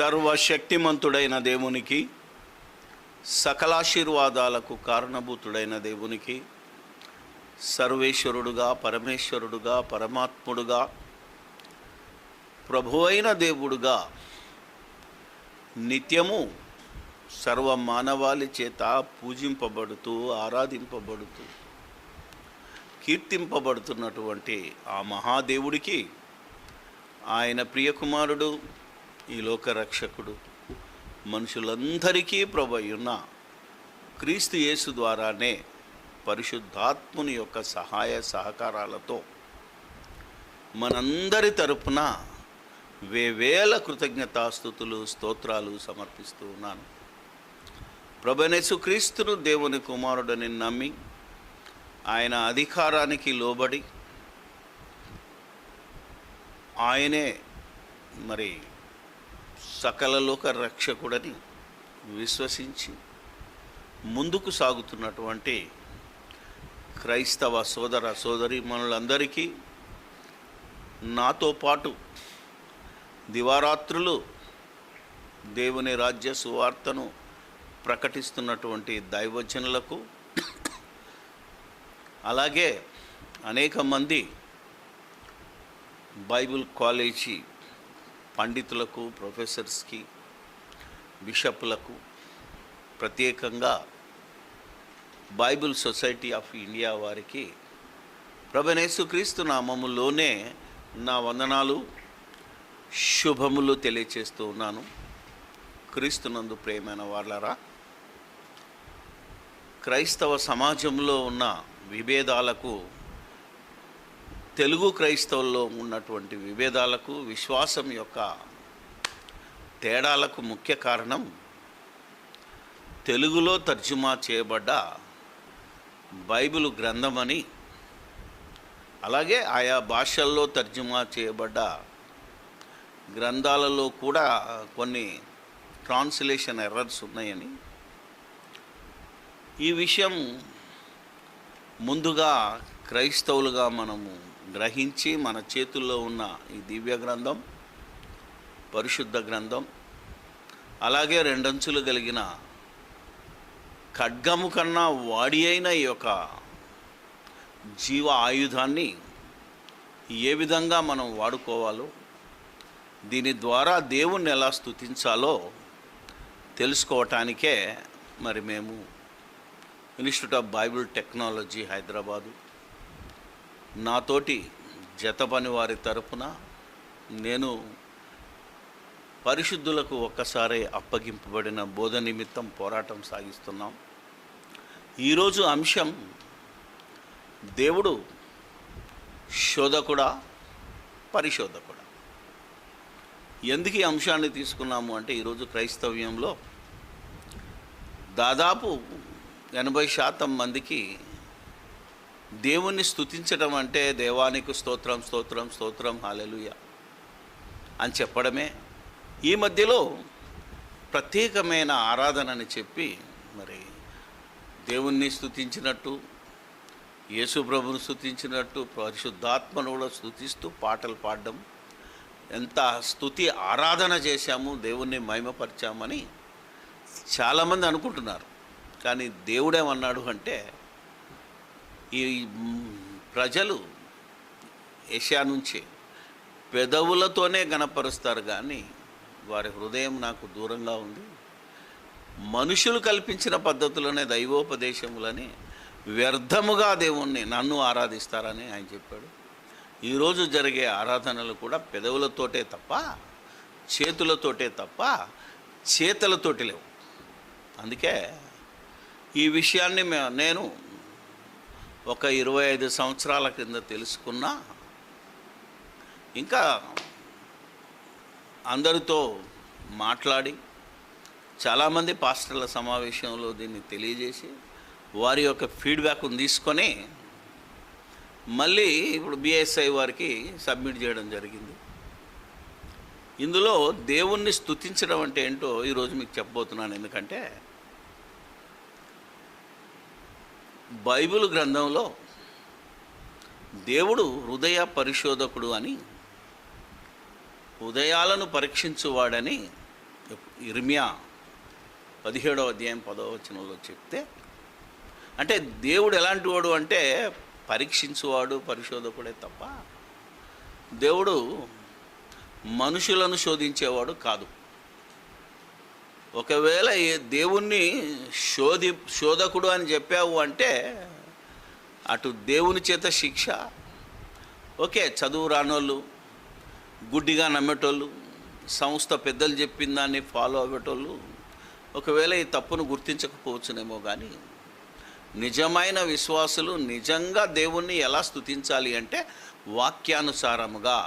సర్వశక్తిమంతుడైన దేవునికి సకలాశీర్వాదాలకు కారణభూతుడైన దేవునికి సర్వేశ్వరుడుగా పరమేశ్వరుడుగా పరమాత్ముడుగా ప్రభువైన దేవుడుగా నిత్యము సర్వ మానవాళి చేత పూజింపబడుతూ ఆరాధింపబడుతూ కీర్తింపబడుతున్నటువంటి ఆ మహాదేవుడికి ఆయన ప్రియకుమారుడు ఈ లోకరక్షకుడు మనుషులందరికీ ప్రభయున్న క్రీస్తు యేసు ద్వారానే పరిశుద్ధాత్ముని యొక్క సహాయ సహకారాలతో మనందరి తరపున వేవేల కృతజ్ఞతాస్థుతులు స్తోత్రాలు సమర్పిస్తూ ఉన్నాను. ప్రభనేసు క్రీస్తును దేవుని కుమారుడని నమ్మి ఆయన అధికారానికి లోబడి ఆయనే మరి సకల లోక రక్షకుడని విశ్వసించి ముందుకు సాగుతున్నటువంటి క్రైస్తవ సోదర సోదరీమణులందరికీ నాతో పాటు దివారాత్రులు దేవుని రాజ్య సువార్తను ప్రకటిస్తున్నటువంటి దైవజనులకు అలాగే అనేక మంది బైబిల్ కాలేజీ పండితులకు ప్రొఫెసర్స్కి బిషప్లకు ప్రత్యేకంగా బైబిల్ సొసైటీ ఆఫ్ ఇండియా వారికి ప్రభనేసుక్రీస్తు నామములోనే నా వందనాలు శుభములు తెలియచేస్తూ ఉన్నాను. క్రీస్తునందు ప్రేమైన వాళ్ళరా క్రైస్తవ సమాజంలో ఉన్న విభేదాలకు తెలుగు క్రైస్తవుల్లో ఉన్నటువంటి విభేదాలకు విశ్వాసం యొక్క తేడాలకు ముఖ్య కారణం తెలుగులో తర్జుమా చేయబడ్డ బైబిల్ గ్రంథమని అలాగే ఆయా భాషల్లో తర్జుమా చేయబడ్డ గ్రంథాలలో కూడా కొన్ని ట్రాన్స్లేషన్ ఎర్రర్స్ ఉన్నాయని. ఈ విషయం ముందుగా క్రైస్తవులుగా మనము గ్రహించి మన చేతుల్లో ఉన్న ఈ దివ్య గ్రంథం పరిశుద్ధ గ్రంథం అలాగే రెండంచులు కలిగిన ఖడ్గము కన్నా వాడి అయిన ఈ యొక్క జీవ ఆయుధాన్ని ఏ విధంగా మనం వాడుకోవాలో దీని ద్వారా దేవుణ్ణి ఎలా స్తుతించాలో తెలుసుకోవటానికే మరి మేము institute of Bible technology Hyderabad నాతోటి జత పని వారి తరపున నేను పరిశుద్ధులకు ఒక్కసారే అప్పగింపబడిన బోధ నిమిత్తం పోరాటం సాగిస్తున్నాం. ఈరోజు అంశం దేవుడు శోధకుడా పరిశోధకుడా? ఎందుకు ఈ అంశాన్ని తీసుకున్నాము అంటే ఈరోజు క్రైస్తవ్యంలో దాదాపు ఎనభై శాతం మందికి దేవుణ్ణి స్థుతించడం అంటే దేవానికి స్తోత్రం స్తోత్రం స్తోత్రం హాలెలుయ అని చెప్పడమే. ఈ మధ్యలో ప్రత్యేకమైన ఆరాధనని చెప్పి మరి దేవుణ్ణి స్థుతించినట్టు యేసు ప్రభుని స్తుతించినట్టు పరిశుద్ధాత్మను కూడా స్థుతిస్తూ పాటలు పాడడం ఎంత స్థుతి ఆరాధన చేశాము దేవుణ్ణి మహిమపరిచామని చాలామంది అనుకుంటున్నారు. కానీ దేవుడేమన్నాడు అంటే ఈ ప్రజలు ఏషియా నుంచి పెదవులతోనే గణపరుస్తారు కానీ వారి హృదయం నాకు దూరంగా ఉంది. మనుషులు కల్పించిన పద్ధతులనే దైవోపదేశములని వ్యర్థముగా దేవుణ్ణి నన్ను ఆరాధిస్తారని ఆయన చెప్పాడు. ఈరోజు జరిగే ఆరాధనలు కూడా పెదవులతోటే తప్ప చేతులతోటే తప్ప చేతలతోటి లేవు. అందుకే ఈ విషయాన్ని మే- నేను ఒక ఇరవై ఐదు సంవత్సరాల క్రింద తెలుసుకున్నా ఇంకా అందరితో మాట్లాడి చాలామంది పాస్టర్ల సమావేశంలో దీన్ని తెలియజేసి వారి యొక్క ఫీడ్బ్యాక్ను తీసుకొని మళ్ళీ ఇప్పుడు బిఎస్ఐ వారికి సబ్మిట్ చేయడం జరిగింది. ఇందులో దేవుణ్ణి స్తుతించడం అంటే ఏంటో ఈరోజు మీకు చెప్పబోతున్నాను. ఎందుకంటే బైబిల్ గ్రంథంలో దేవుడు హృదయ పరిశోధకుడు అని హృదయాలను పరీక్షించువాడని ఇర్మియా పదిహేడవ అధ్యాయం పదవ వచనంలో చెప్తే అంటే దేవుడు ఎలాంటి వాడు అంటే పరీక్షించువాడు పరిశోధకుడే తప్ప దేవుడు మనుషులను శోధించేవాడు కాదు. ఒకవేళ దేవుణ్ణి శోధి శోధకుడు అని చెప్పావు అంటే అటు దేవుని చేత శిక్ష ఓకే చదువు రానోళ్ళు గుడ్డిగా నమ్మేటోళ్ళు సంస్థ పెద్దలు చెప్పిన దాన్ని ఫాలో అవ్వేటోళ్ళు ఒకవేళ ఈ తప్పును గుర్తించకపోవచ్చునేమో కానీ నిజమైన విశ్వాసులు నిజంగా దేవుణ్ణి ఎలా స్తుతించాలి అంటే వాక్యానుసారముగా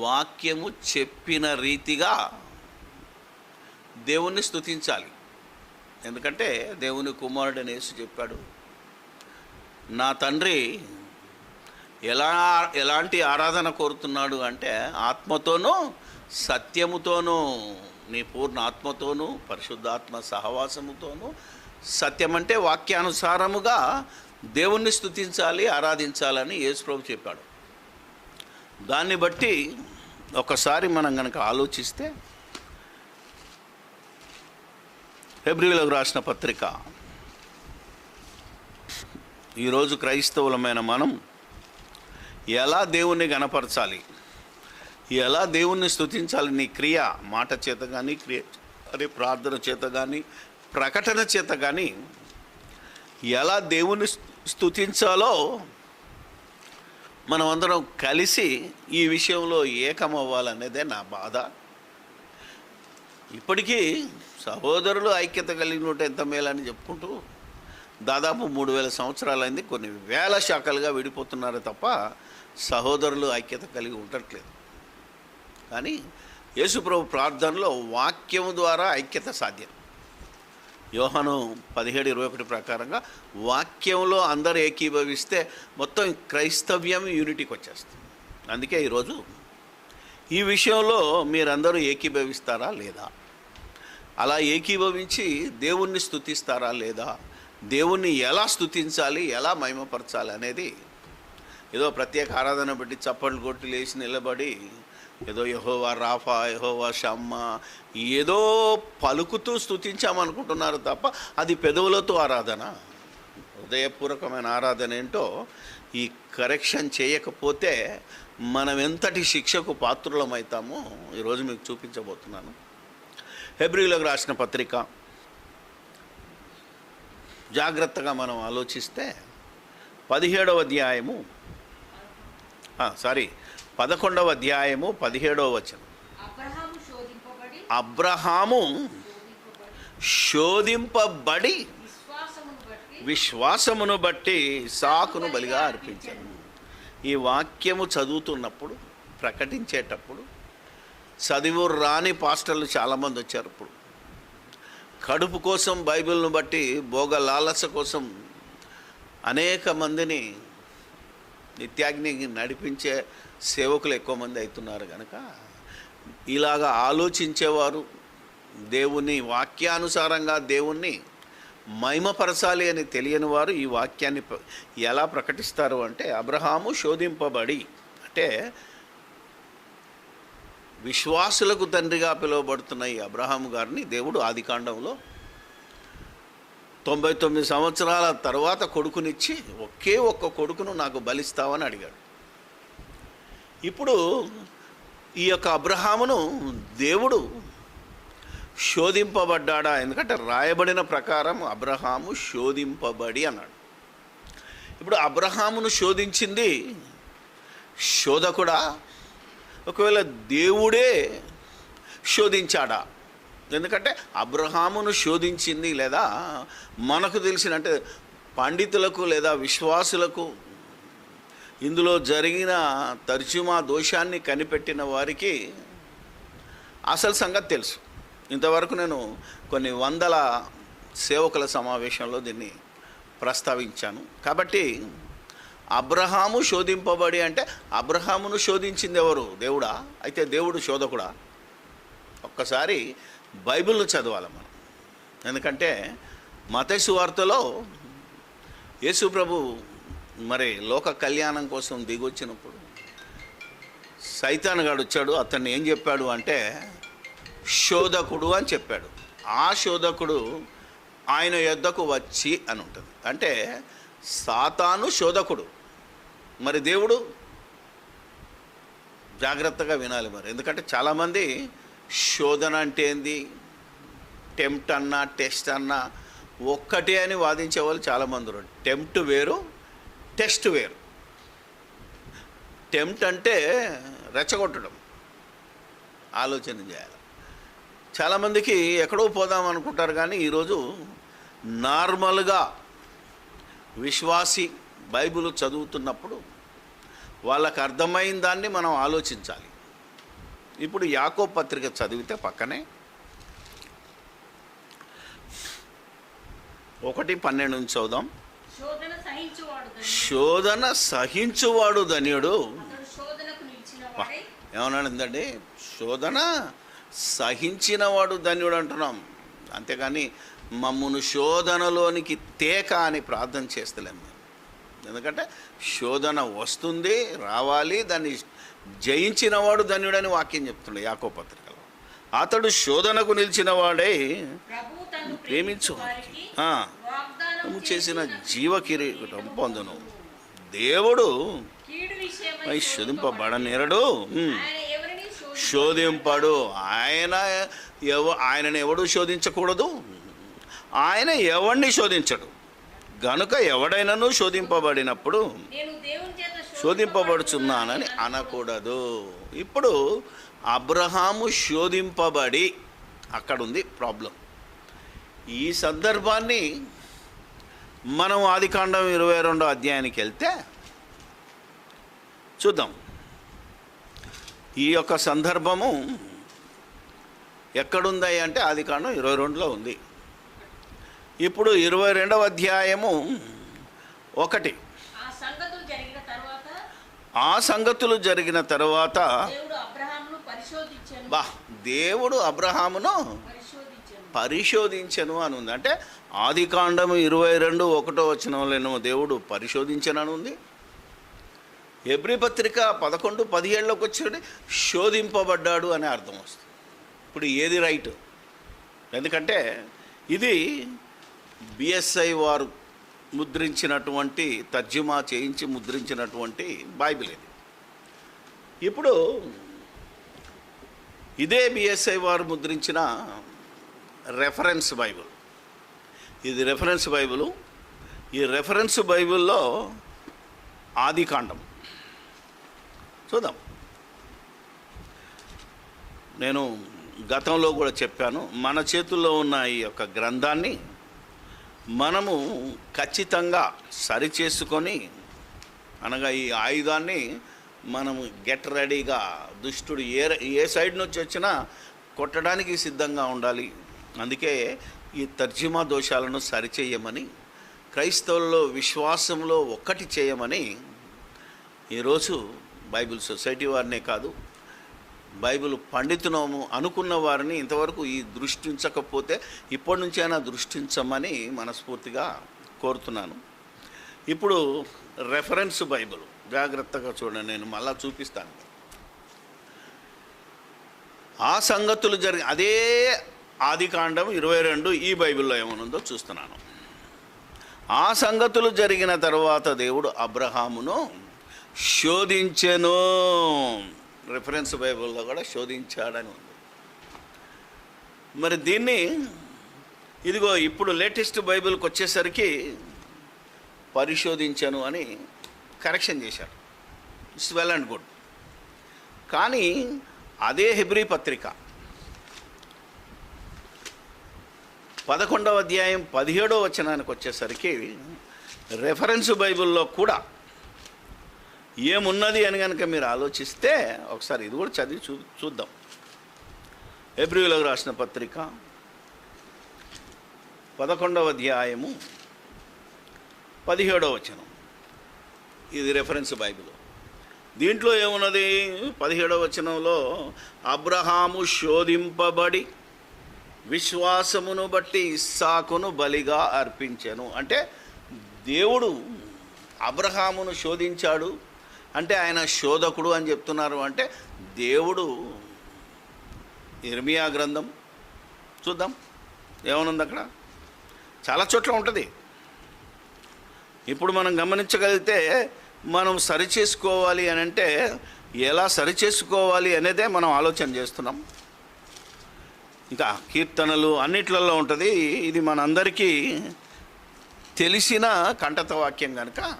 వాక్యము చెప్పిన రీతిగా దేవుణ్ణి స్థుతించాలి ఎందుకంటే దేవుని కుమారుడు అనేసి చెప్పాడు నా తండ్రి ఎలా ఎలాంటి ఆరాధన కోరుతున్నాడు అంటే ఆత్మతోనూ సత్యముతోనూ నీ పూర్ణ ఆత్మతోనూ పరిశుద్ధాత్మ సహవాసముతోనూ సత్యం అంటే వాక్యానుసారముగా దేవుణ్ణి స్థుతించాలి ఆరాధించాలని యేసుప్రభు చెప్పాడు. దాన్ని బట్టి ఒకసారి మనం కనుక ఆలోచిస్తే ఫిబ్రవరిలోకి రాసిన పత్రిక. ఈరోజు క్రైస్తవులమైన మనం ఎలా దేవుణ్ణి గణపరచాలి? ఎలా దేవుణ్ణి స్థుతించాలి నీ క్రియ మాట చేత కానీ క్రియ అదే ప్రార్థన చేత కానీ ప్రకటన చేత కానీ ఎలా దేవుణ్ణి స్థుతించాలో మనమందరం కలిసి ఈ విషయంలో ఏకమవ్వాలనేదే నా బాధ. ఇప్పటికీ సహోదరులు ఐక్యత కలిగి ఉంటే ఎంత మేలని చెప్పుకుంటూ దాదాపు మూడు వేల సంవత్సరాలైంది కొన్ని వేల శాఖలుగా విడిపోతున్నారు తప్ప సహోదరులు ఐక్యత కలిగి ఉండట్లేదు. కానీ యేసుప్రభు ప్రార్థనలో వాక్యము ద్వారా ఐక్యత సాధ్యం. యోహను పదిహేడు ఇరవై ఒకటి ప్రకారంగా వాక్యంలో అందరూ ఏకీభవిస్తే మొత్తం క్రైస్తవ్యం యూనిటీకి వచ్చేస్తుంది. అందుకే ఈరోజు ఈ విషయంలో మీరందరూ ఏకీభవిస్తారా లేదా? అలా ఏకీభవించి దేవుణ్ణి స్తుతిస్తారా లేదా? దేవుణ్ణి ఎలా స్థుతించాలి ఎలా మహిమపరచాలి అనేది ఏదో ప్రత్యేక ఆరాధన పెట్టి చప్పట్లు కొట్టి లేచి నిలబడి ఏదో యహోవా రాఫా యహోవా షమ్మ ఏదో పలుకుతూ స్థుతించామనుకుంటున్నారు తప్ప అది పెదవులతో ఆరాధన. హృదయపూర్వకమైన ఆరాధన ఏంటో ఈ కరెక్షన్ చేయకపోతే మనం ఎంతటి శిక్షకు పాత్రులమవుతామో ఈరోజు మీకు చూపించబోతున్నాను. ఫిబ్రవరిలోకి రాసిన పత్రిక. జాగ్రత్తగా మనం ఆలోచిస్తే పదిహేడవ అధ్యాయము సారీ పదకొండవ అధ్యాయము పదిహేడవ వచనం. అబ్రహాము శోధింపబడి విశ్వాసమును బట్టి సాకును బలిగా అర్పించాను ఈ వాక్యము చదువుతున్నప్పుడు ప్రకటించేటప్పుడు చదువు రాని పాస్టర్లు చాలామంది వచ్చారు ఇప్పుడు. కడుపు కోసం బైబిల్ను బట్టి భోగ లాలస కోసం అనేక మందిని నిత్యాగ్నికి నడిపించే సేవకులు ఎక్కువ మంది అవుతున్నారు కనుక ఇలాగా ఆలోచించేవారు దేవుని వాక్యానుసారంగా దేవుణ్ణి మహిమపరచాలి అని తెలియని వారు ఈ వాక్యాన్ని ఎలా ప్రకటిస్తారు అంటే అబ్రహాము శోధింపబడి అంటే విశ్వాసులకు తండ్రిగా పిలువబడుతున్న ఈ అబ్రహాము గారిని దేవుడు ఆదికాండంలో తొంభై తొమ్మిది సంవత్సరాల తర్వాత కొడుకునిచ్చి ఒకే ఒక్క కొడుకును నాకు బలిస్తావని అడిగాడు. ఇప్పుడు ఈ యొక్క అబ్రహామును దేవుడు శోధింపబడ్డాడా? ఎందుకంటే రాయబడిన ప్రకారం అబ్రహాము శోధింపబడి అన్నాడు. ఇప్పుడు అబ్రహామును శోధించింది శోధకుడా? ఒకవేళ దేవుడే శోధించాడా? ఎందుకంటే అబ్రహామును శోధించింది లేదా మనకు తెలిసిన అంటే పండితులకు లేదా విశ్వాసులకు ఇందులో జరిగిన తర్జుమా దోషాన్ని కనిపెట్టిన వారికి అసలు సంగతి తెలుసు. ఇంతవరకు నేను కొన్ని వందల సేవకుల సమావేశంలో దీన్ని ప్రస్తావించాను. కాబట్టి అబ్రహాము శోధింపబడి అంటే అబ్రహామును శోధించింది ఎవరు? దేవుడా? అయితే దేవుడు శోధకుడా? ఒక్కసారి బైబిల్ను చదవాలి మనం. ఎందుకంటే మతేసు వార్తలో యేసు ప్రభు మరి లోక కళ్యాణం కోసం దిగొచ్చినప్పుడు సైతాన్ గాడు వచ్చాడు అతన్ని ఏం చెప్పాడు అంటే శోధకుడు అని చెప్పాడు. ఆ శోధకుడు ఆయన యొద్దకు వచ్చి అని ఉంటుంది. అంటే సాతాను శోధకుడు. మరి దేవుడు జాగ్రత్తగా వినాలి మరి. ఎందుకంటే చాలామంది శోధన అంటే ఏంది? టెంప్ట్ అన్నా టెస్ట్ అన్నా ఒక్కటే అని వాదించే వాళ్ళు చాలామంది ఉన్నారు. టెంప్ట్ వేరు టెస్ట్ వేరు. టెంప్ట్ అంటే రెచ్చగొట్టడం ఆలోచన చేయాలి. చాలామందికి ఎక్కడో పోదాం అనుకుంటారు కానీ ఈరోజు నార్మల్గా విశ్వాసి బైబిల్ చదువుతున్నప్పుడు వాళ్ళకు అర్థమైన దాన్ని మనం ఆలోచించాలి. ఇప్పుడు యాకో పత్రిక చదివితే పక్కనే ఒకటి పన్నెండు నుంచి చదుదాం శోధన సహించువాడు ధన్యుడు. వాడై ఏమన్నాడండి శోధన సహించినవాడు ధన్యుడు అంటున్నాం. అంతేగాని మమ్మను శోధనలోనికి తేక అని ప్రార్థన చేస్తలేం. మేము ఎందుకంటే శోధన వస్తుంది రావాలి దాన్ని జయించినవాడు ధన్యుడని వాక్యం చెప్తుండే యాకో పత్రికలో. అతడు శోధనకు నిలిచిన వాడే ప్రభువు తన్ను ప్రేమించు చేసిన జీవ కిరీటం పొందును. దేవుడు శోధింపబడనేరడు ఎవరిని శోధింపడు. శోధింపడు. ఆయన ఎవ ఆయనను ఎవడు శోధించకూడదు? ఆయన ఎవడిని శోధించడు? గనుక ఎవడైనాను శోధింపబడినప్పుడు శోధింపబడుచున్నానని అనకూడదు. ఇప్పుడు అబ్రహాము శోధింపబడి అక్కడ ఉంది ప్రాబ్లం. ఈ సందర్భాన్ని మనం ఆదికాండం ఇరవై రెండో అధ్యాయానికి వెళ్తే చూద్దాం. ఈ యొక్క సందర్భము ఎక్కడుంది అంటే ఆదికాండం ఇరవై రెండులో ఉంది. ఇప్పుడు ఇరవై రెండవ అధ్యాయము ఒకటి. ఆ సంగతులు జరిగిన తర్వాత పరిశోధించను. బా దేవుడు అబ్రహామును పరిశోధించను. పరిశోధించను అని ఉంది అంటే ఆది కాండము ఇరవై రెండు ఒకటో వచనంలోనేమో దేవుడు పరిశోధించనని ఉంది ఎబ్రి పత్రిక పదకొండు పదిహేడులోకి వచ్చి శోధింపబడ్డాడు అనే అర్థం వస్తుంది. ఇప్పుడు ఏది రైట్? ఎందుకంటే ఇది బిఎస్ఐ వారు ముద్రించినటువంటి తర్జుమా చేయించి ముద్రించినటువంటి బైబిల్ ఇది. ఇప్పుడు ఇదే బిఎస్ఐ వారు ముద్రించిన రెఫరెన్స్ బైబిల్. ఇది రెఫరెన్స్ బైబిల్. ఈ రెఫరెన్స్ బైబిల్లో ఆది కాండం. చూద్దాం. నేను గతంలో కూడా చెప్పాను మన చేతుల్లో ఉన్న ఈ యొక్క గ్రంథాన్ని మనము ఖచ్చితంగా సరిచేసుకొని అనగా ఈ ఆయుధాన్ని మనము గెట్ రెడీగా దుష్టుడు ఏ ఏ సైడ్ నుంచి వచ్చినా కొట్టడానికి సిద్ధంగా ఉండాలి. అందుకే ఈ తర్జుమా దోషాలను సరిచేయమని క్రైస్తవుల్లో విశ్వాసంలో ఒక్కటి చేయమని ఈరోజు బైబిల్ సొసైటీ వారినే కాదు బైబిల్ పండితునము అనుకున్న వారిని ఇంతవరకు ఈ దృష్టించకపోతే ఇప్పటి నుంచైనా దృష్టించమని మనస్ఫూర్తిగా కోరుతున్నాను. ఇప్పుడు రెఫరెన్స్ బైబిల్. జాగ్రత్తగా చూడండి నేను మళ్ళా చూపిస్తాను. ఆ సంగతులు జరిగి అదే ఆదికాండం ఇరవై రెండు ఈ బైబిల్లో ఏమనుందో చూస్తున్నాను. ఆ సంగతులు జరిగిన తర్వాత దేవుడు అబ్రహామును శోధించెను. రిఫరెన్స్ బైబిల్లో కూడా శోధించాడని ఉంది. మరి దీన్ని ఇదిగో ఇప్పుడు లేటెస్ట్ బైబిల్కి వచ్చేసరికి పరిశోధించను అని కరెక్షన్ చేశారు ఇట్స్ వెల్ అండ్ గుడ్. కానీ అదే హెబ్రీ పత్రిక పదకొండవ అధ్యాయం పదిహేడో వచనానికి వచ్చేసరికి రెఫరెన్స్ బైబిల్లో కూడా ఏమున్నది అని కనుక మీరు ఆలోచిస్తే ఒకసారి ఇది కూడా చదివి చూ చూద్దాం. ఏప్రిల్లోకి రాసిన పత్రిక పదకొండవ అధ్యాయము పదిహేడవ వచనం. ఇది రెఫరెన్స్ బైబిల్. దీంట్లో ఏమున్నది? పదిహేడవ వచనంలో అబ్రహాము శోధింపబడి విశ్వాసమును బట్టి ఇస్సాకును బలిగా అర్పించెను. అంటే దేవుడు అబ్రహామును శోధించాడు. అంటే ఆయన శోధకుడు అని చెప్తున్నారు అంటే దేవుడు ఇర్మియా గ్రంథం చూద్దాం. ఏమనుంది అక్కడ? చాలా చోట్ల ఉంటుంది. ఇప్పుడు మనం గమనించగలిగితే మనం సరిచేసుకోవాలి అని అంటే ఎలా సరిచేసుకోవాలి అనేదే మనం ఆలోచన చేస్తున్నాం. ఇంకా కీర్తనలు అన్నిట్లలో ఉంటుంది. ఇది మనందరికీ తెలిసిన కంఠత వాక్యం కనుక.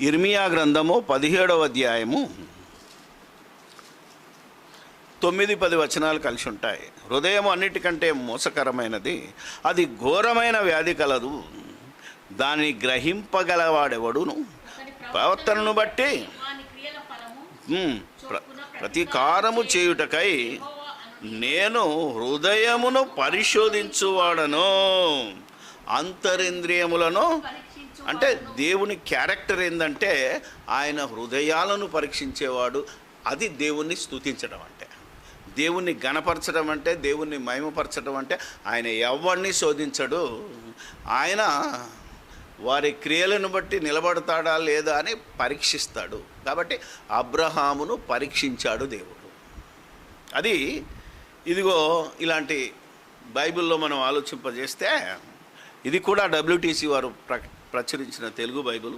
ఇర్మియా గ్రంథము పదిహేడవ అధ్యాయము. తొమ్మిది పది వచనాలు కలిసి ఉంటాయి. హృదయం అన్నిటికంటే మోసకరమైనది. అది ఘోరమైన వ్యాధి కలదు. దాన్ని గ్రహింపగలవాడెవడును? ప్రవర్తనను బట్టి. ప్రతీకారము చేయుటకై నేను హృదయమును పరిశోధించువాడను. అంతరింద్రియములను అంటే దేవుని క్యారెక్టర్ ఏంటంటే ఆయన హృదయాలను పరీక్షించేవాడు. అది దేవుణ్ణి స్తుతించడం అంటే. దేవుణ్ణి గణపరచడం అంటే దేవుణ్ణి మహిమపరచడం అంటే ఆయన ఎవరిని శోధించడు. ఆయన వారి క్రియలను బట్టి నిలబడతాడా లేదా అని పరీక్షిస్తాడు. కాబట్టి అబ్రహామును పరీక్షించాడు దేవుడు. అది ఇదిగో ఇలాంటి బైబిల్లో మనం ఆలోచింపజేస్తే ఇది కూడా డబ్ల్యూటీసీ వారు ప్ర ప్రచురించిన తెలుగు బైబిల్.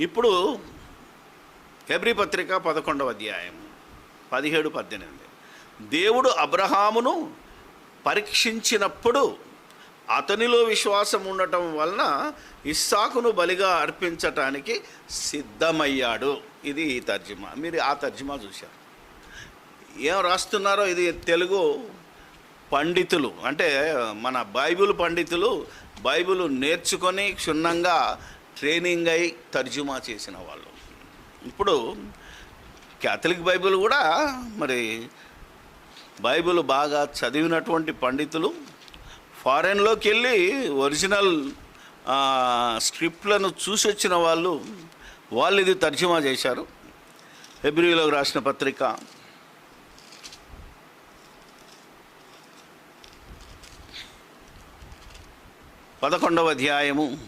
ఇప్పుడు హెబ్రి పత్రిక పదకొండవ అధ్యాయం పదిహేడు పద్దెనిమిది. దేవుడు అబ్రహామును పరీక్షించినప్పుడు అతనిలో విశ్వాసం ఉండటం వలన ఇస్సాకును బలిగా అర్పించటానికి సిద్ధమయ్యాడు. ఇది ఈ తర్జుమా. మీరు ఆ తర్జుమా చూశారు. ఏం రాస్తున్నారో ఇది తెలుగు పండితులు. అంటే మన బైబిల్ పండితులు బైబిల్ నేర్చుకొని క్షుణ్ణంగా ట్రైనింగ్ అయి తర్జుమా చేసిన వాళ్ళు. ఇప్పుడు క్యాథలిక్ బైబిల్ కూడా మరి బైబిల్ బాగా చదివినటువంటి పండితులు ఫారెన్లోకి వెళ్ళి ఒరిజినల్ స్క్రిప్ట్లను చూసి వచ్చిన వాళ్ళు వాళ్ళు ఇది తర్జుమా చేశారు. ఫిబ్రవరిలో రాసిన పత్రిక పదకొండవ అధ్యాయము.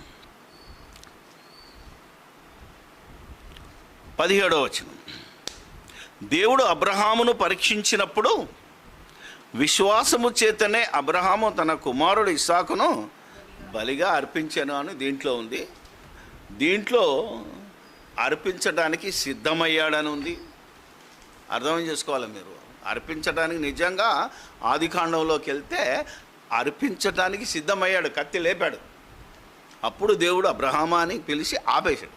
పదిహేడవ వచనం. దేవుడు అబ్రహామును పరీక్షించినప్పుడు విశ్వాసము చేతనే అబ్రహాము తన కుమారుడు ఇస్సాకును బలిగా అర్పించాను అని దీంట్లో ఉంది. దీంట్లో అర్పించడానికి సిద్ధమయ్యాడని ఉంది. అర్థం చేసుకోవాలి మీరు. అర్పించడానికి నిజంగా ఆదికాండంలోకి వెళ్తే అర్పించడానికి సిద్ధమయ్యాడు కత్తి లేపాడు. అప్పుడు దేవుడు అబ్రహామాని పిలిచి ఆపేశాడు.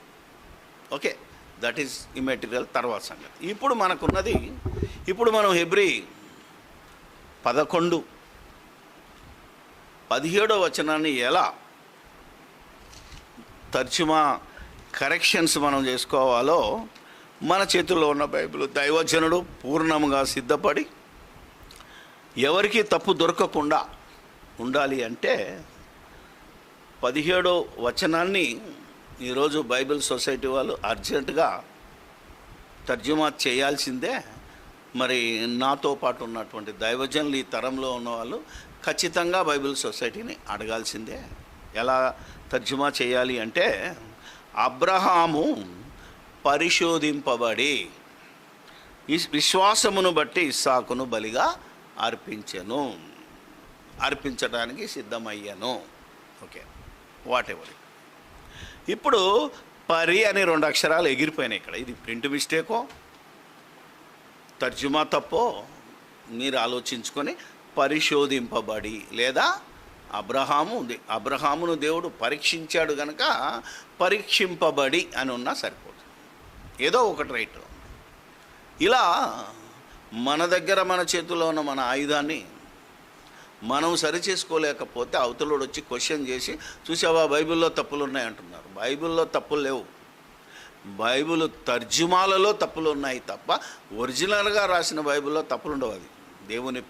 ఓకే దట్ ఈస్ ఇమెటీరియల్ తర్వాత సంగతి. ఇప్పుడు మనకున్నది ఇప్పుడు మనం హెబ్రి పదకొండు పదిహేడో వచనాన్ని ఎలా తర్జుమా కరెక్షన్స్ మనం చేసుకోవాలో మన చేతుల్లో ఉన్న బైబిల్ దైవజనుడు పూర్ణంగా సిద్ధపడి ఎవరికీ తప్పు దొరకకుండా ఉండాలి అంటే పదిహేడో వచనాన్ని ఈరోజు బైబిల్ సొసైటీ వాళ్ళు అర్జెంటుగా తర్జుమా చేయాల్సిందే. మరి నాతో పాటు ఉన్నటువంటి దైవజనులు ఈ తరంలో ఉన్నవాళ్ళు ఖచ్చితంగా బైబిల్ సొసైటీని అడగాల్సిందే. ఎలా తర్జుమా చేయాలి అంటే అబ్రహాము పరిశోధింపబడి విశ్వాసమును బట్టి ఇస్సాకును బలిగా అర్పించెను. అర్పించడానికి సిద్ధమయ్యాను. ఓకే. వాట్ ఎవర్ ఇప్పుడు పరి అని రెండు అక్షరాలు ఎగిరిపోయినాయి ఇక్కడ. ఇది ప్రింట్ మిస్టేకో? తర్జుమా తప్పో? మీరు ఆలోచించుకొని పరిశోధింపబడి. లేదా అబ్రహాము దే- అబ్రహామును దేవుడు పరీక్షించాడు గనక పరీక్షింపబడి అని ఉన్నా సరిపోతుంది ఏదో ఒకటి రైట్. ఇలా మన దగ్గర మన చేతిలో ఉన్న మన ఆయుధాన్ని మనం సరి చేసుకోలేకపోతే అవతలోడు వచ్చి క్వశ్చన్ చేసి చూసావా బైబిల్లో తప్పులు ఉన్నాయి అంటున్నారు. బైబిల్లో తప్పులు లేవు. బైబిల్ తర్జుమాలలో తప్పులు ఉన్నాయి తప్ప ఒరిజినల్గా రాసిన బైబిల్లో తప్పులు ఉండవు అది దేవుని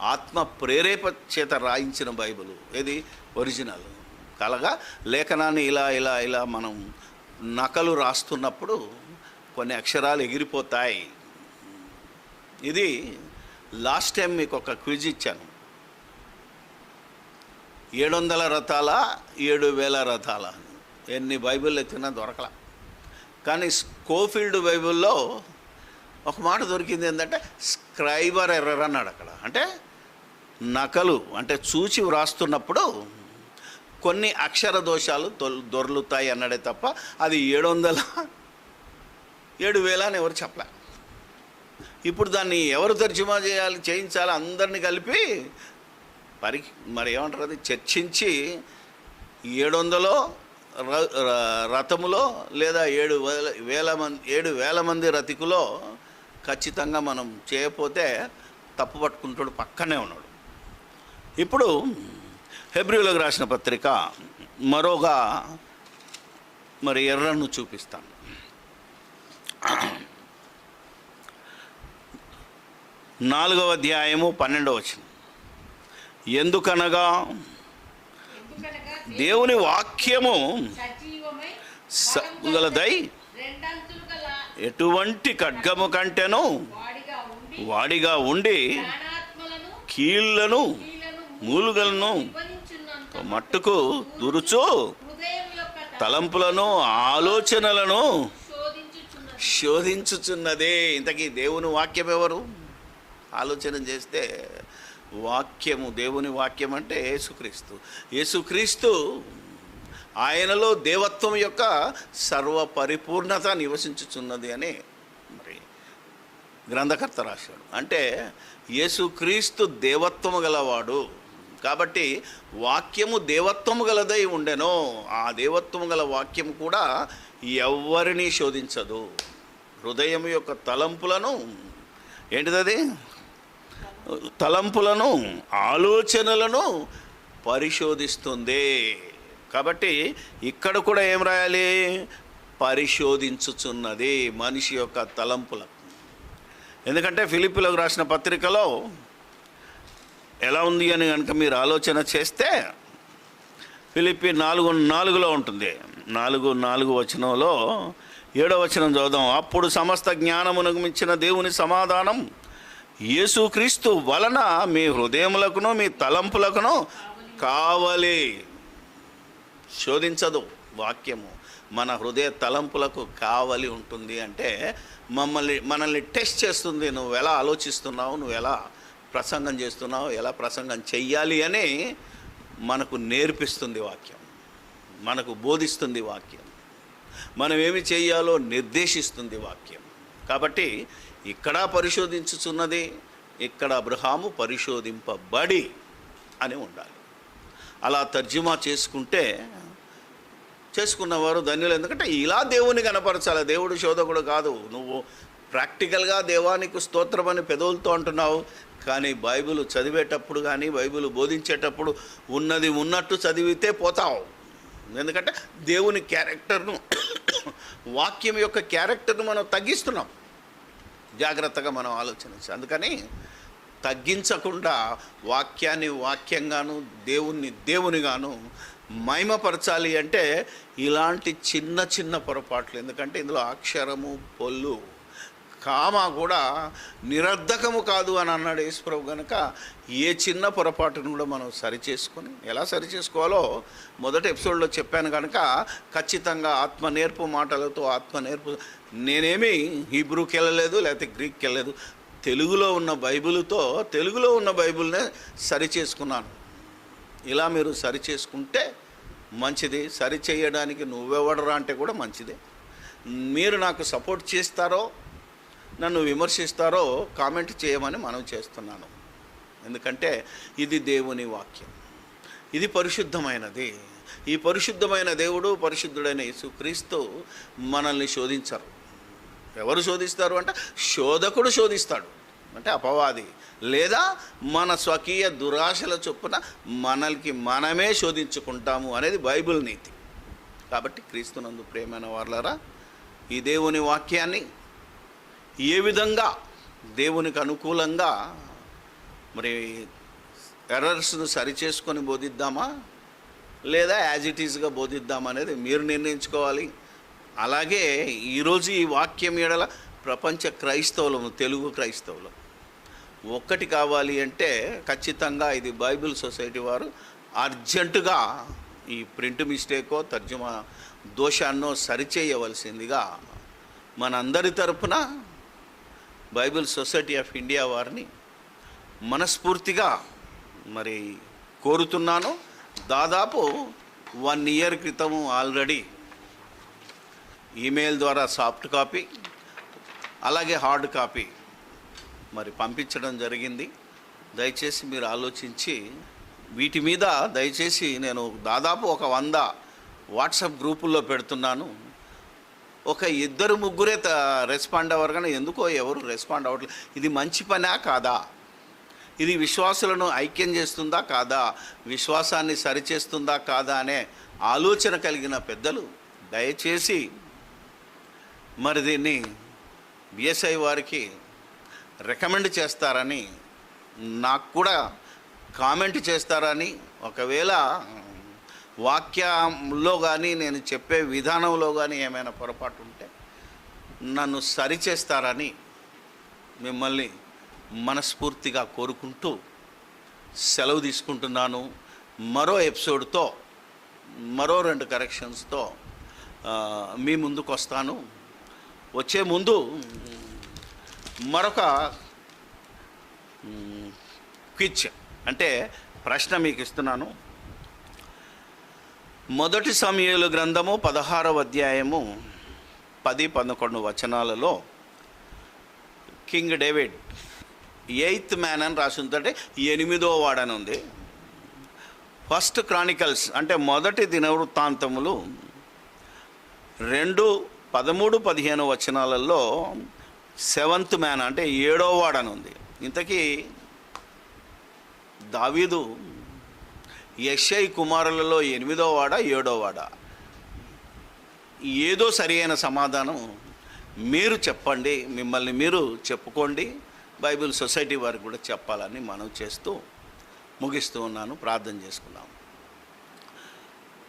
ఆత్మ ప్రేరేప చేత రాయించిన బైబిల్. ఏది? ఒరిజినల్. కలగా లేఖనాన్ని ఇలా ఇలా ఇలా మనం నకలు రాస్తున్నప్పుడు కొన్ని అక్షరాలు ఎగిరిపోతాయి. ఇది లాస్ట్ టైం మీకు ఒక క్విజ్ ఇచ్చాను. ఏడు వందల రథాల ఏడు వేల రథాల. అని. ఎన్ని బైబిల్ ఎత్తినా దొరకల. కానీ స్కోఫీల్డ్ బైబిల్లో ఒక మాట దొరికింది ఏంటంటే స్క్రైబర్ ఎర్రర్ అన్నాడు అక్కడ. అంటే నకలు అంటే చూచి వ్రాస్తున్నప్పుడు కొన్ని అక్షర దోషాలు దొల్- దొర్లుతాయి అన్నాడే తప్ప అది ఏడు వందల ఏడు వేల అని ఎవరు చెప్పలే. ఇప్పుడు దాన్ని ఎవరు తర్జుమా చేయాలి చేయించాలి అందరిని కలిపి పరి మరి ఏమంటారు అది? చర్చించి ఏడు వందలో ర- ర- రథములో లేదా ఏడు వేల వేల మంది ఏడు వేల మంది రతికులో ఖచ్చితంగా మనం చేయకపోతే తప్పు పట్టుకుంటాడు పక్కనే ఉన్నాడు. ఇప్పుడు హెబ్రిలోకి రాసిన పత్రిక మరోగా మరి ఎర్రను చూపిస్తాను. నాలుగవ అధ్యాయము పన్నెండవ వచ్చింది ఎందుకనగా దేవుని వాక్యము గలదై ఎటువంటి ఖడ్గము కంటెను వాడిగా ఉండి కీళ్ళను మూలుగలను మట్టుకు దురుచు తలంపులను ఆలోచనలను శోధించుచున్నది. శోధించుచున్నదే. ఇంతకీ దేవుని వాక్యం ఎవరు ఆలోచన చేస్తే వాక్యము దేవుని వాక్యం అంటే యేసుక్రీస్తు. యేసుక్రీస్తు ఆయనలో దేవత్వం యొక్క సర్వ పరిపూర్ణత నివసించుచున్నది అని మరి గ్రంథకర్త రాశాడు. అంటే యేసుక్రీస్తు దేవత్వము గలవాడు. కాబట్టి వాక్యము దేవత్వము గలదై ఉండెను ఆ దేవత్వము గల వాక్యం కూడా ఎవరిని శోధించదు. హృదయం యొక్క తలంపులను ఏంటిదది? తలంపులను ఆలోచనలను పరిశోధిస్తుంది. కాబట్టి ఇక్కడ కూడా ఏం రాయాలి? పరిశోధించుచున్నది మనిషి యొక్క తలంపుల. ఎందుకంటే ఫిలిపిలకు రాసిన పత్రికలో ఎలా ఉంది అని కనుక మీరు ఆలోచన చేస్తే ఫిలిపి నాలుగు నాలుగులో ఉంటుంది. నాలుగు నాలుగు వచనంలో ఏడో వచనం చదువుదాం. అప్పుడు సమస్త జ్ఞానమునకు మించిన దేవుని సమాధానం యేసుక్రీస్తు వలన మీ హృదయములకును మీ తలంపులకును కావలి. శోధించదు వాక్యము. మన హృదయ తలంపులకు కావలి ఉంటుంది అంటే మమ్మల్ని మనల్ని టెస్ట్ చేస్తుంది. నువ్వు ఎలా ఆలోచిస్తున్నావు? నువ్వు ఎలా ప్రసంగం చేస్తున్నావు? ఎలా ప్రసంగం చెయ్యాలి అని మనకు నేర్పిస్తుంది వాక్యం. మనకు బోధిస్తుంది వాక్యం. మనం ఏమి చేయాలో నిర్దేశిస్తుంది వాక్యం. కాబట్టి ఇక్కడ పరిశోధించుచున్నది ఇక్కడ అబ్రహాము పరిశోధింపబడి అని ఉండాలి. అలా తర్జుమా చేసుకుంటే చేసుకున్నవారు ధన్యులు. ఎందుకంటే ఇలా దేవుని కనపరచాలి. దేవుడు శోధకుడు కాదు. నువ్వు ప్రాక్టికల్గా దేవానికి స్తోత్రం అని పెదవులతో అంటున్నావు కానీ బైబిల్ చదివేటప్పుడు కానీ బైబిల్ బోధించేటప్పుడు ఉన్నది ఉన్నట్టు చదివితే పోతావు. ఎందుకంటే దేవుని క్యారెక్టర్ను వాక్యం యొక్క క్యారెక్టర్ను మనం తగ్గిస్తున్నాం. జాగ్రత్తగా మనం ఆలోచించాలి అందుకని తగ్గించకుండా వాక్యాన్ని వాక్యంగాను దేవుణ్ణి దేవునిగాను మహిమపరచాలి అంటే ఇలాంటి చిన్న చిన్న పొరపాట్లు. ఎందుకంటే ఇందులో అక్షరము పొల్లు కామ కూడా నిరర్ధకము కాదు అని అన్నాడు యేసుప్రభు కనుక ఏ చిన్న పొరపాటును కూడా మనం సరిచేసుకొని ఎలా సరిచేసుకోవాలో మొదటి ఎపిసోడ్లో చెప్పాను కనుక ఖచ్చితంగా ఆత్మ నేర్పు మాటలతో ఆత్మ నేర్పు నేనేమి హీబ్రూకి వెళ్ళలేదు లేకపోతే గ్రీక్కి వెళ్ళలేదు తెలుగులో ఉన్న బైబిల్తో తెలుగులో ఉన్న బైబిల్నే సరి చేసుకున్నాను ఇలా మీరు సరి చేసుకుంటే మంచిది. సరి చేయడానికి నువ్వెవడరా అంటే కూడా మంచిదే. మీరు నాకు సపోర్ట్ చేస్తారో నన్ను విమర్శిస్తారో కామెంట్ చేయమని మనం చేస్తున్నాను. ఎందుకంటే ఇది దేవుని వాక్యం. ఇది పరిశుద్ధమైనది. ఈ పరిశుద్ధమైన దేవుడు పరిశుద్ధుడైన యేసుక్రీస్తు మనల్ని శోధించరు. ఎవరు శోధిస్తారు అంటే శోధకుడు శోధిస్తాడు. అంటే అపవాది. లేదా మన స్వకీయ దురాశల చొప్పున మనల్కి మనమే శోధించుకుంటాము అనేది బైబిల్ నీతి. కాబట్టి క్రీస్తునందు ప్రేమైన వాళ్ళరా ఈ దేవుని వాక్యాన్ని ఏ విధంగా దేవునికి అనుకూలంగా మరి ఎర్రర్స్ను సరిచేసుకొని బోధిద్దామా లేదా యాజ్ ఇట్ ఈజ్గా బోధిద్దామా అనేది మీరు నిర్ణయించుకోవాలి. అలాగే ఈరోజు ఈ వాక్యం ఎడల ప్రపంచ క్రైస్తవులము తెలుగు క్రైస్తవులు. ఒక్కటి కావాలి అంటే ఖచ్చితంగా ఇది బైబిల్ సొసైటీ వారు అర్జెంటుగా ఈ ప్రింట్ మిస్టేకో తర్జుమా దోషాన్నో సరిచేయవలసిందిగా మనందరి తరపున బైబిల్ సొసైటీ ఆఫ్ ఇండియా వారిని మనస్ఫూర్తిగా మరి కోరుతున్నాను. దాదాపు వన్ ఇయర్ క్రితం ఆల్రెడీ ఈమెయిల్ ద్వారా సాఫ్ట్ కాపీ అలాగే హార్డ్ కాపీ మరి పంపించడం జరిగింది. దయచేసి మీరు ఆలోచించి వీటి మీద దయచేసి నేను దాదాపు ఒక వంద వాట్సాప్ గ్రూపుల్లో పెడుతున్నాను. ఒక ఇద్దరు ముగ్గురే త- రెస్పాండ్ అవ్వరు కానీ ఎందుకో ఎవరు రెస్పాండ్ అవ్వట్లేదు ఇది మంచి పనా కాదా? ఇది విశ్వాసులను ఐక్యం చేస్తుందా కాదా? విశ్వాసాన్ని సరిచేస్తుందా కాదా అనే ఆలోచన కలిగిన పెద్దలు దయచేసి మరి దీన్ని బిఎస్ఐ వారికి రికమెండ్ చేస్తారని నాకు కూడా కామెంట్ చేస్తారని ఒకవేళ వాక్యంలో కానీ నేను చెప్పే విధానంలో కానీ ఏమైనా పొరపాటు ఉంటే నన్ను సరిచేస్తారని మిమ్మల్ని మనస్ఫూర్తిగా కోరుకుంటూ సెలవు తీసుకుంటున్నాను. మరో ఎపిసోడ్తో మరో రెండు కరెక్షన్స్తో మీ ముందుకు వస్తాను వచ్చే ముందు మరొక క్విచ్ అంటే ప్రశ్న మీకు ఇస్తున్నాను. మొదటి సమయంలో గ్రంథము పదహారవ అధ్యాయము పది పదకొండు వచనాలలో కింగ్ డేవిడ్ ఎయిత్ మ్యాన్ అని రాసి ఉందంటే ఎనిమిదో వాడని ఉంది. ఫస్ట్ క్రానికల్స్ అంటే మొదటి దినవృత్తాంతములు రెండు పదమూడు పదిహేను వచనాలలో సెవెంత్ మ్యాన్ అంటే ఏడో వాడని ఉంది. ఇంతకీ దావీదు యషై కుమారులలో ఎనిమిదో వాడ ఏడో వాడ? ఏదో సరి అయిన సమాధానం మీరు చెప్పండి మిమ్మల్ని మీరు చెప్పుకోండి బైబిల్ సొసైటీ వారికి కూడా చెప్పాలని మనం చేస్తూ ముగిస్తూ ఉన్నాను ప్రార్థన చేసుకున్నాం.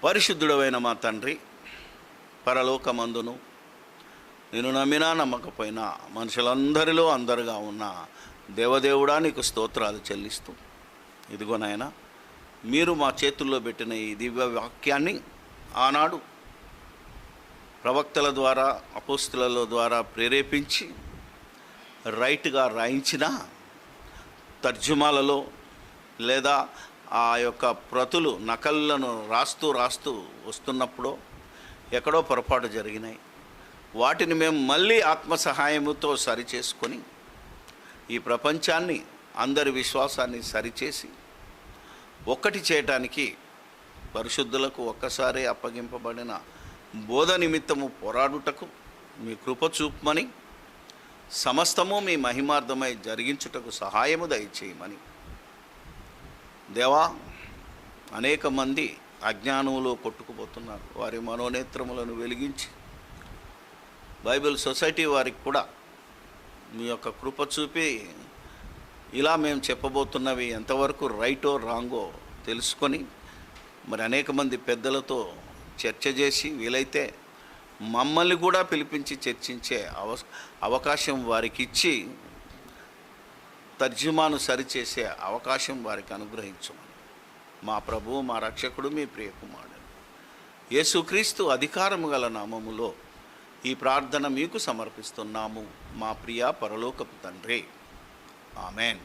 పరిశుద్ధుడమైన మా తండ్రి పరలోకమందును నేను నమ్మినా నమ్మకపోయినా మనుషులందరిలో అందరుగా ఉన్న దేవదేవుడా నీకు స్తోత్రాలు చెల్లిస్తూ. ఇదిగో నాయన మీరు మా చేతుల్లో పెట్టిన ఈ దివ్య వాక్యాన్ని ఆనాడు ప్రవక్తల ద్వారా అపోస్తుల ద్వారా ప్రేరేపించి రైట్గా రాయించిన తర్జుమాలలో లేదా ఆ యొక్క ప్రతులు నకళ్ళను రాస్తూ రాస్తూ వస్తున్నప్పుడు ఎక్కడో పొరపాటు జరిగినాయి. వాటిని మేము మళ్ళీ ఆత్మ సహాయముతో సరిచేసుకొని ఈ ప్రపంచాన్ని అందరి విశ్వాసాన్ని సరిచేసి ఒక్కటి చేయటానికి పరిశుద్ధులకు ఒక్కసారి అప్పగింపబడిన బోధ నిమిత్తము పోరాడుటకు మీ కృప చూపమని సమస్తము మీ మహిమార్థమై జరిగించుటకు సహాయము దయచేయమని. దేవా అనేక మంది అజ్ఞానంలో కొట్టుకుపోతున్నారు. వారి మనోనేత్రములను వెలిగించి బైబిల్ సొసైటీ వారికి కూడా మీ యొక్క కృప చూపి ఇలా మేము చెప్పబోతున్నవి ఎంతవరకు రైటో రాంగో తెలుసుకొని మరి అనేక మంది పెద్దలతో చర్చ చేసి వీలైతే మమ్మల్ని కూడా పిలిపించి చర్చించే అవ అవకాశం వారికి ఇచ్చి తర్జుమాను సరిచేసే అవకాశం వారికి అనుగ్రహించమని. మా ప్రభువు మా రక్షకుడు మీ ప్రియకుమారుడు యేసుక్రీస్తు అధికారము గల నామములో ఈ ప్రార్థన మీకు సమర్పిస్తున్నాము మా ప్రియ పరలోకపు తండ్రి. ఆమెన్.